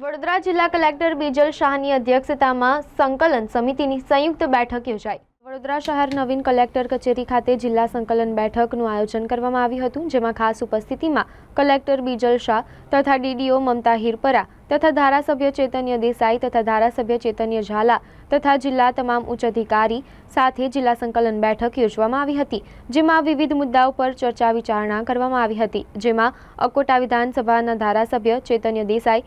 વડોદરા જિલ્લા કલેક્ટર બીજલ શાહની અધ્યક્ષતામાં સંકલન સમિતિની સંયુક્ત બેઠક યોજાઈ. વડોદરા શહેર નવીન કલેક્ટર કચેરી ખાતે જિલ્લા સંકલન બેઠકનું આયોજન કરવામાં આવ્યું હતું, જેમાં ખાસ ઉપસ્થિતિમાં કલેક્ટર બીજલ શાહ તથા ડીડીઓ મમતા હિરપરા તથા ધારાસભ્ય ચેતન્ય દેસાઈ તથા ધારાસભ્ય ચેતન્ય ઝાલા તથા જિલ્લા તમામ ઉચ્ચ અધિકારી સાથે જિલ્લા સંકલન બેઠક યોજવામાં આવી હતી, જેમાં વિવિધ મુદ્દાઓ પર ચર્ચા વિચારણા કરવામાં આવી હતી, જેમાં અકોટા વિધાનસભાના ધારાસભ્ય ચેતન્ય દેસાઈ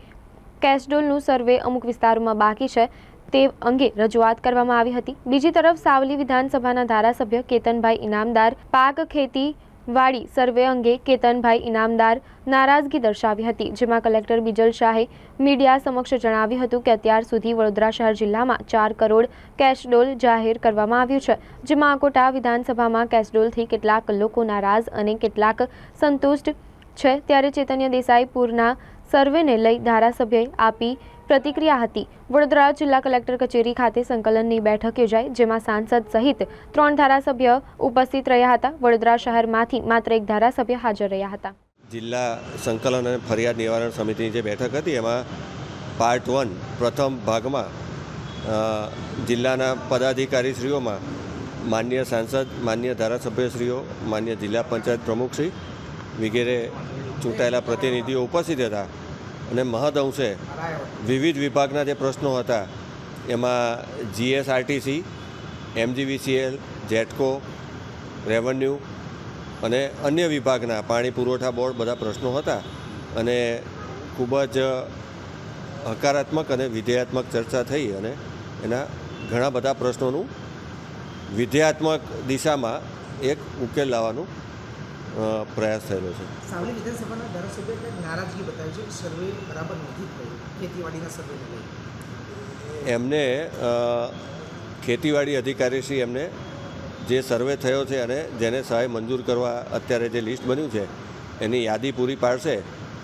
કેશડોલનું સર્વે અમુક વિસ્તારોમાં બાકી છે. તે અંગે રજૂઆત કરવામાં આવી હતી. બીજી તરફ સાવલી વિધાનસભાના ધારાસભ્ય કેતનભાઈ ઇનામદાર, પાક ખેતી વાડી સર્વે અંગે કેતનભાઈ ઇનામદાર નારાજગી દર્શાવી હતી, જેમાં કલેક્ટર બિજલ શાહે મીડિયા સમક્ષ જણાવ્યું હતું કે અત્યાર સુધી વડોદરા શહેર જિલ્લામાં ચાર કરોડ કેશડોલ જાહેર કરવામાં આવ્યું છે, જેમાં આકોટા વિધાનસભામાં કેશડોલથી કેટલાક લોકો નારાજ અને કેટલાક સંતુષ્ટ છે. ત્યારે ચેતન્ય દેસાઈ પૂરના સર્વેને લઈ ધારાસભ્યએ આપી પ્રતિક્રિયા હતી. વડોદરા જિલ્લા કલેક્ટર કચેરી ખાતે સંકલનની બેઠક યોજાઈ, જેમાં સાંસદ સહિત ત્રણ ધારાસભ્ય ઉપસ્થિત રહ્યા હતા. વડોદરા શહેરમાંથી માત્ર એક ધારાસભ્ય હાજર રહ્યા હતા. જિલ્લા સંકલન અને ફરિયાદ નિવારણ સમિતિની જે બેઠક હતી, એમાં પાર્ટ વન, પ્રથમ ભાગમાં જિલ્લાના પદાધિકારીશ્રીઓમાં માન્ય સાંસદ, માન્ય ધારાસભ્યશ્રીઓ, માન્ય જિલ્લા પંચાયત પ્રમુખશ્રી વગેરે ચૂંટાયેલા પ્રતિનિધિઓ ઉપસ્થિત હતા. અને મહદઅંશે વિવિધ વિભાગના જે પ્રશ્નો હતા, એમાં જીએસઆરટીસી એમજીવીસીએલ જેટકો રેવન્યુ અને અન્ય વિભાગના પાણી પુરવઠા બોર્ડ બધા પ્રશ્નો હતા અને ખૂબ જ હકારાત્મક અને વિધેયાત્મક ચર્ચા થઈ અને એના ઘણા બધા પ્રશ્નોનું વિધેયાત્મક દિશામાં એક ઉકેલ લાવવાનો પ્રયાસ થયેલો છે. સાવલી વિધાનસભાના ધારાસભ્ય નારાજગી બતાવી છે. સર્વે બરાબર નથી થયું ખેતીવાડીના સર્વેને લઈ. એમને ખેતીવાડી અધિકારીશ્રી એમને જે સર્વે થયો છે અને જેને સહાય મંજૂર કરવા અત્યારે જે લિસ્ટ બન્યું છે એની યાદી પૂરી પાડશે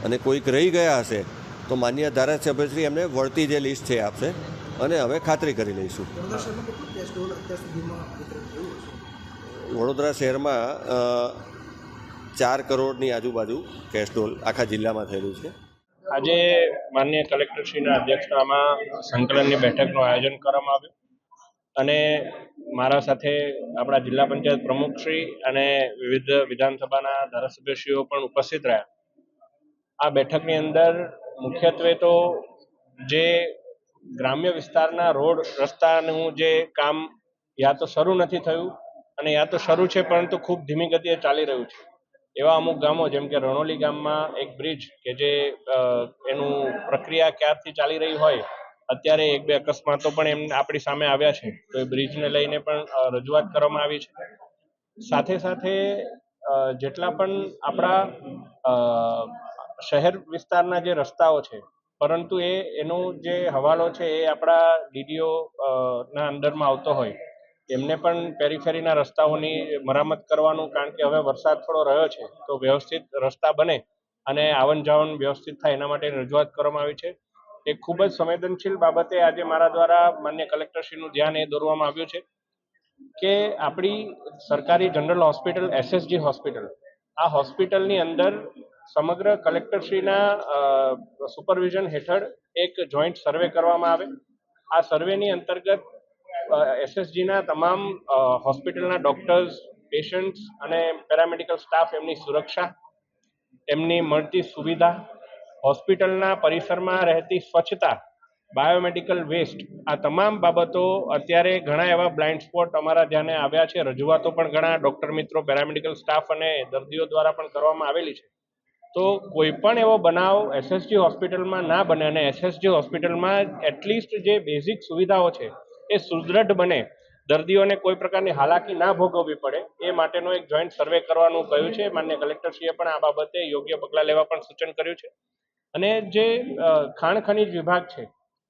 અને કોઈક રહી ગયા હશે તો માન્ય ધારાસભ્યશ્રી એમને વળતી જે લિસ્ટ છે આપશે અને અમે ખાતરી કરી લઈશું. વડોદરા શહેરમાં ચાર કરોડની આજુબાજુ કેસ્ટોલ આખા જિલ્લામાં થયેલું છે. આજે માન્ય કલેક્ટરશ્રીના અધ્યક્ષતામાં સંકલનની બેઠકનું આયોજન કરવામાં આવ્યું. અને મારા સાથે આપણા જિલ્લા પંચાયત પ્રમુખશ્રી અને વિવિધ વિધાનસભાના ધારાસભ્યશ્રીઓ પણ ઉપસ્થિત રહ્યા. આ બેઠકની અંદર મુખ્યત્વે તો જે ગ્રામ્ય વિસ્તારના રોડ રસ્તાનું જે કામ યા તો શરૂ નથી થયું અને યા તો શરૂ છે, પરંતુ ખૂબ ધીમી ગતિએ ચાલી રહ્યું છે. એવા અમુક ગામો, જેમ કે રણોલી ગામમાં એક બ્રિજ કે જે એનું પ્રક્રિયા ક્યારથી ચાલી રહી હોય, અત્યારે એક બે અકસ્માતો પણ એમ આપણી સામે આવ્યા છે. તો એ બ્રિજને લઈને પણ રજૂઆત કરવામાં આવી છે. સાથે સાથે જેટલા પણ આપણા શહેર વિસ્તારના જે રસ્તાઓ છે, પરંતુ એ, એનો જે હવાલો છે, એ આપણા ડીડીઓ ના અંડરમાં આવતો હોય. એમને પણ પેરીફેરીના રસ્તાઓની મરામત કરવાનું કારણ કે હવે વરસાદ થોડો રહ્યો છે, તો વ્યવસ્થિત રસ્તા બને અને આવન જાવન વ્યવસ્થિત થાય એના માટે રજૂઆત કરવામાં આવી છે. એ ખૂબ જ સંવેદનશીલ બાબતે આજે મારા દ્વારા માન્ય કલેક્ટરશ્રીનું ધ્યાન એ દોરવામાં આવ્યું છે કે આપણી સરકારી જનરલ હોસ્પિટલ, એસએસજી હોસ્પિટલ, આ હોસ્પિટલની અંદર સમગ્ર કલેક્ટરશ્રીના સુપરવિઝન હેઠળ એક જોઈન્ટ સર્વે કરવામાં આવે. આ સર્વેની અંતર્ગત એસએસજીના તમામ હોસ્પિટલના ડોક્ટર્સ, પેશન્ટ્સ અને પેરામેડિકલ સ્ટાફ એમની સુરક્ષા, એમની મળતી સુવિધા, હોસ્પિટલના પરિસરમાં રહેતી સ્વચ્છતા, બાયોમેડિકલ વેસ્ટ, આ તમામ બાબતો અત્યારે ઘણા એવા બ્લાઇન્ડ સ્પોટ અમારા ધ્યાને આવ્યા છે. રજૂઆતો પણ ઘણા ડોક્ટર મિત્રો, પેરામેડિકલ સ્ટાફ અને દર્દીઓ દ્વારા પણ કરવામાં આવેલી છે. તો કોઈ પણ એવો બનાવ એસએસજી હોસ્પિટલમાં ના બને અને એસએસજી હોસ્પિટલમાં એટલીસ્ટ જે બેઝિક સુવિધાઓ છે એ સુદૃઢ બને. દર્દીઓને કોઈ પ્રકારની હાલાકી ના ભોગવવી પડે, એ માટેનો એક જોઈન્ટ સર્વે કરવાનું કહ્યું છે. માન્ય કલેક્ટરશ્રીએ પણ આ બાબતે યોગ્ય પગલાં લેવા પણ સૂચન કર્યું છે. અને જે ખાણ ખનીજ વિભાગ છે,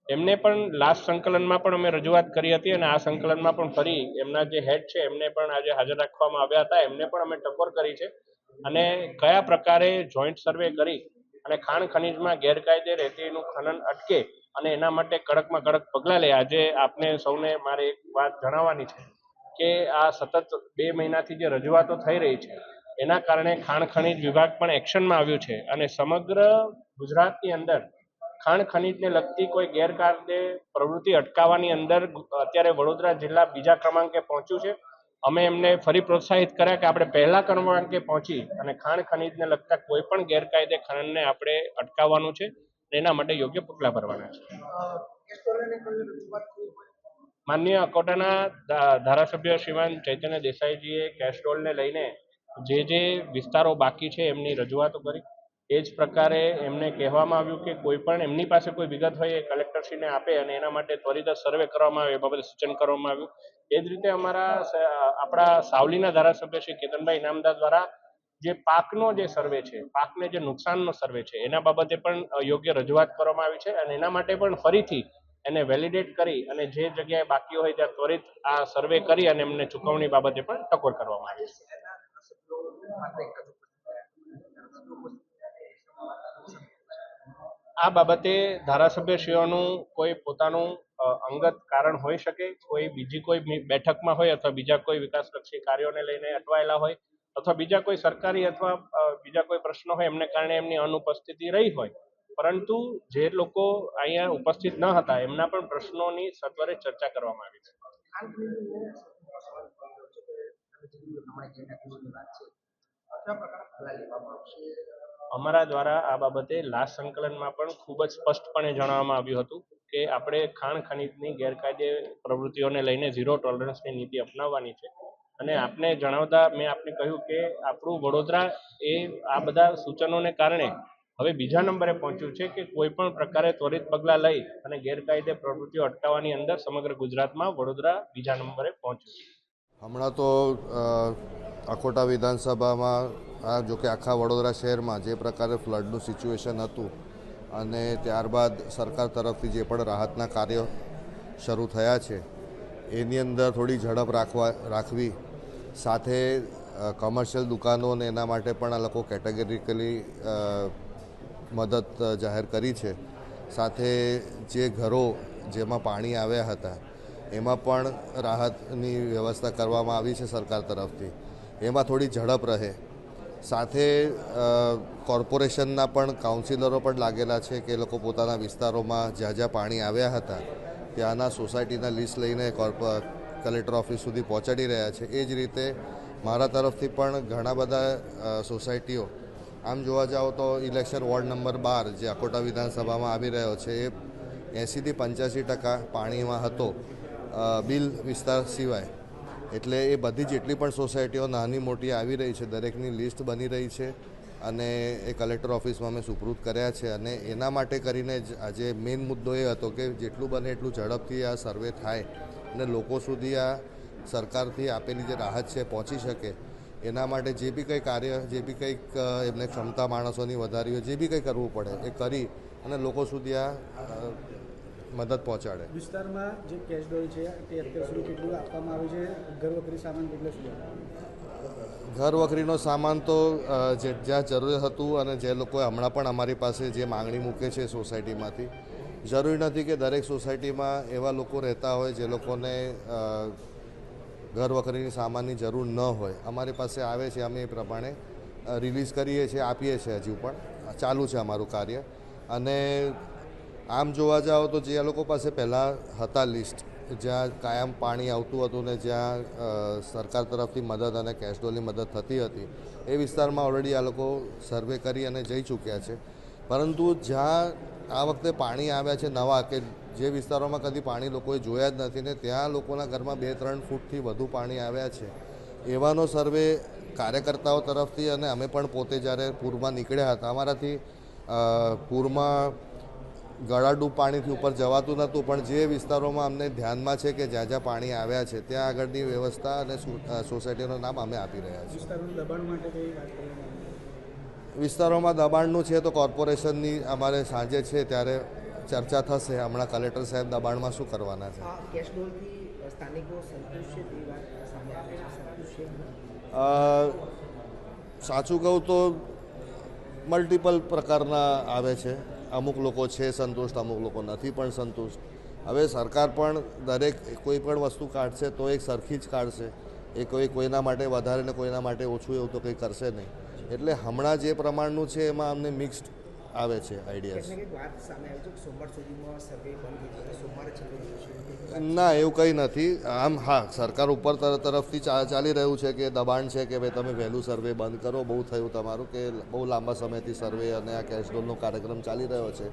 એમને પણ લાસ્ટ સંકલનમાં પણ અમે રજૂઆત કરી હતી અને આ સંકલનમાં પણ ફરી એમના જે હેડ છે, એમને પણ આજે હાજર રાખવામાં આવ્યા હતા. એમને પણ અમે ટકોર કરી છે. અને કયા પ્રકારે જોઈન્ટ સર્વે કરી અને ખાણ ખનિજમાં ગેરકાયદે રેતીનું ખનન અટકે અને એના માટે કડકમાં કડક પગલાં લે. આજે આપને સૌને મારે એક વાત જણાવવાની છે કે આ સતત બે મહિનાથી જે રજૂઆતો થઈ રહી છે, એના કારણે ખાણ ખનીજ વિભાગ પણ એક્શનમાં આવ્યું છે અને સમગ્ર ગુજરાતની અંદર ખાણ ખનીજને લગતી કોઈ ગેરકાયદે પ્રવૃત્તિ અટકાવવાની અંદર અત્યારે વડોદરા જિલ્લા બીજા ક્રમાંકે પહોંચ્યું છે. અમે એમને ફરી પ્રોત્સાહિત કર્યા કે આપણે પહેલા ક્રમાંકે પહોંચી અને ખાણ ખનીજને લગતા કોઈ પણ ગેરકાયદે ખનનને આપણે અટકાવવાનું છે. એના માટે યોગ્ય પગલાં ભરવાના છે. માનનીય અકોટાના ધારાસભ્ય શ્રીમાન ચૈતન્ય દેસાઈજીએ કેસ્ટ્રોલને લઈને જે જે વિસ્તારો બાકી છે એમની રજૂઆતો કરી. એ જ પ્રકારે એમને કહેવામાં આવ્યું કે કોઈ પણ એમની પાસે કોઈ વિગત હોય એ કલેક્ટરશ્રીને આપે અને એના માટે ત્વરિત સર્વે કરવામાં આવે એ બાબતે સૂચન કરવામાં આવ્યું. એ જ રીતે અમારા આપણા સાવલીના ધારાસભ્ય શ્રી કેતનભાઈ ઇનામદાર દ્વારા જે પાકનો જે સર્વે છે, પાકને જે નુકસાનનો સર્વે છે, એના બાબતે પણ યોગ્ય રજૂઆત કરવામાં આવી છે અને એના માટે પણ ફરીથી એને વેલિડેટ કરી અને જે જગ્યાએ બાકી હોય ત્યાં ત્વરિત આ સર્વે કરી અને એમને ચૂકવણી બાબતે પણ ટકોર કરવામાં આવી છે. આ બાબતે ધારાસભ્યશ્રીઓનું કોઈ પોતાનું અંગત કારણ હોઈ શકે, કોઈ બીજી કોઈ બેઠકમાં હોય અથવા બીજા કોઈ વિકાસલક્ષી કાર્યોને લઈને અટવાયેલા હોય અથવા બીજા કોઈ સરકારી અથવા બીજા કોઈ પ્રશ્નો હોય એમને કારણે એમની અનુપસ્થિતિ રહી હોય. પરંતુ જે લોકો અહીંયા ઉપસ્થિત ન હતા, એમના પણ પ્રશ્નોની સત્વરે ચર્ચા કરવામાં આવી છે. અમારા દ્વારા આ બાબતે લાશ સંકલનમાં પણ ખૂબ જ સ્પષ્ટપણે જણાવવામાં આવ્યું હતું કે આપણે ખાણ ખનીજની ગેરકાયદે પ્રવૃત્તિઓને લઈને ઝીરો ટોલરન્સની નીતિ અપનાવવાની છે. અને આપને જણાવતા મેં આપને કહ્યું કે આપણું વડોદરા એ આ બધા સૂચનોને કારણે હવે બીજા નંબરે પહોંચ્યું છે કે કોઈ પણ પ્રકારે ત્વરિત પગલાં લઈ અને ગેરકાયદે પ્રવૃત્તિઓ અટકાવવાની અંદર સમગ્ર ગુજરાતમાં વડોદરા બીજા નંબરે પહોંચ્યું છે. હમણાં તો અખોટા વિધાનસભામાં, આ જો કે આખા વડોદરા શહેરમાં જે પ્રકારે ફ્લડનું સિચ્યુએશન હતું અને ત્યારબાદ સરકાર તરફથી જે પણ રાહતના કાર્યો શરૂ થયા છે, એની અંદર થોડી ઝડપ રાખવા, રાખવી સાથે કોમર્શિયલ દુકાનો અને એના માટે પણ આ લોકો કેટેગરીકલી મદદ જાહેર કરી છે. સાથે જે ઘરો જેમાં પાણી આવ્યા હતા, એમાં પણ રાહતની વ્યવસ્થા કરવામાં આવી છે સરકાર તરફથી. એમાં થોડી ઝડપ રહે. સાથે કોર્પોરેશનના પણ કાઉન્સિલરો પણ લાગેલા છે કે એ લોકો પોતાના વિસ્તારોમાં જ્યાં જ્યાં પાણી આવ્યા હતા, ત્યાંના સોસાયટીના લિસ્ટ લઈને કોર્પ કલેક્ટર ઓફિસ સુધી પહોંચાડી રહ્યા છે. એ જ રીતે મારા તરફથી પણ ઘણા બધા સોસાયટીઓ, આમ જોવા જાઓ તો ઇલેક્શન વોર્ડ નંબર બાર જે અકોટા વિધાનસભામાં આવી રહ્યો છે, એ એંસીથી પંચ્યાસી ટકા પાણીમાં હતો બિલ વિસ્તાર સિવાય. એટલે એ બધી જેટલી પણ સોસાયટીઓ નાની મોટી આવી રહી છે, દરેકની લિસ્ટ બની રહી છે અને એ કલેક્ટર ઓફિસમાં અમે સુપૃત કર્યા છે અને એના માટે કરીને જ આજે મેઇન મુદ્દો એ હતો કે જેટલું બને એટલું ઝડપથી આ સર્વે થાય. અને લોકો સુધી આ સરકારથી આપેલી જે રાહત છે પહોંચી શકે એના માટે જે બી કંઈ કાર્ય જે બી કંઈક એમને ક્ષમતા માણસોની વધારી હોય જે બી કંઈ કરવું પડે એ કરી અને લોકો સુધી આ મદદ પહોંચાડે. વિસ્તારમાં જે કેશ ડોલ છે તે અત્યાર સુધી કેટલું આપવામાં આવ્યું છે? ઘર વખરી સામાન કેટલો સુધી ઘર વખરીનો સામાન તો જે જ્યાં જરૂર હતું અને જે લોકોએ હમણાં પણ અમારી પાસે જે માંગણી મૂકે છે સોસાયટીમાંથી જરૂરી નથી કે દરેક સોસાયટીમાં એવા લોકો રહેતા હોય જે લોકોને ઘર વખરીની સામાનની જરૂર ન હોય. અમારી પાસે આવે છે, અમે એ પ્રમાણે રિલીઝ કરીએ છીએ, આપીએ છીએ હજુ પણ. ચાલુ છે અમારું કાર્ય. અને આમ જોવા જાઓ તો જે લોકો પાસે પહેલાં હતા લિસ્ટ જ્યાં કાયમ પાણી આવતું હતું ને જ્યાં સરકાર તરફથી મદદ અને કેશડોલની મદદ થતી હતી, એ વિસ્તારમાં ઓલરેડી આ લોકો સર્વે કરી અને જઈ ચૂક્યા છે. પરંતુ જ્યાં આ વખતે પાણી આવ્યા છે નવા કે જે વિસ્તારોમાં કદી પાણી લોકોએ જોયા જ નથી ને ત્યાં લોકોના ઘરમાં બે ત્રણ ફૂટથી વધુ પાણી આવ્યા છે. એવાનો સર્વે કાર્યકર્તાઓ તરફથી અને અમે પણ પોતે જ્યારે પૂરમાં નીકળ્યા હતા, અમારાથી પૂરમાં ગળાડૂબ પાણીથી ઉપર જવાતું નહોતું, પણ જે વિસ્તારોમાં અમને ધ્યાનમાં છે કે જ્યાં જ્યાં પાણી આવ્યા છે, ત્યાં આગળની વ્યવસ્થા અને સોસાયટીનું નામ અમે આપી રહ્યા છીએ વિસ્તારનું દબાણ માટે કઈ વાત કરવામાં આવી વિસ્તારોમાં દબાણનું છે તો કોર્પોરેશનની અમારે સાંજે છે ત્યારે ચર્ચા થશે. હમણાં કલેક્ટર સાહેબ દબાણમાં શું કરવાના છે? સાચું કહું તો મલ્ટિપલ પ્રકારના આવે છે. અમુક લોકો છે સંતુષ્ટ અમુક લોકો નથી પણ સંતુષ્ટ. હવે સરકાર પણ દરેક કોઈ પણ વસ્તુ કાઢશે તો એક સરખી જ કાઢશે. એ કોઈ કોઈના માટે વધારે ને કોઈના માટે ઓછું એવું તો કંઈ કરશે નહીં. એટલે હમણાં જે પ્રમાણનું છે એમાં અમને મિક્સ્ડ આવે છે છે ના એવું કંઈ નથી. આમ હા સરકાર ઉપર તર- તરફથી ચાલી રહ્યું છે કે દબાણ છે કે ભાઈ તમે વહેલું સર્વે બંધ કરો. બહુ થયું તમારું કે બહુ લાંબા સમયથી સર્વે અને આ કેશડોલનો કાર્યક્રમ ચાલી રહ્યો છે.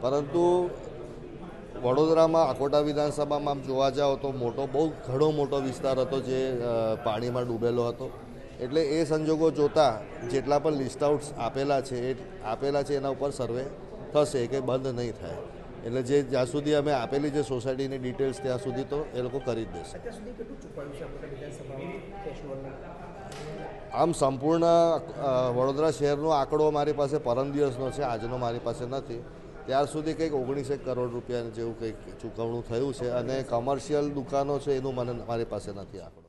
પરંતુ વડોદરામાં આકોટા વિધાનસભામાં આમ જોવા જાઓ તો મોટો બહુ ઘણો મોટો વિસ્તાર હતો જે પાણીમાં ડૂબેલો હતો. એટલે એ સંજોગો જોતા જેટલા પણ લિસ્ટ આઉટ્સ આપેલા છે એ આપેલા છે એના ઉપર સર્વે થશે કે બંધ નહીં થાય. એટલે જે જ્યાં સુધી અમે આપેલી જે સોસાયટીની ડિટેલ્સ ત્યાં સુધી તો એ લોકો કરી જ દેશે. આમ સંપૂર્ણ વડોદરા શહેરનો આંકડો મારી પાસે પરમ દિવસનો છે આજનો મારી પાસે નથી. ત્યાર સુધી કંઈક ઓગણીસેક કરોડ રૂપિયા જેવું કંઈક ચૂકવણું થયું છે અને કમર્શિયલ દુકાનો છે એનું મને મારી પાસે નથી આંકડો.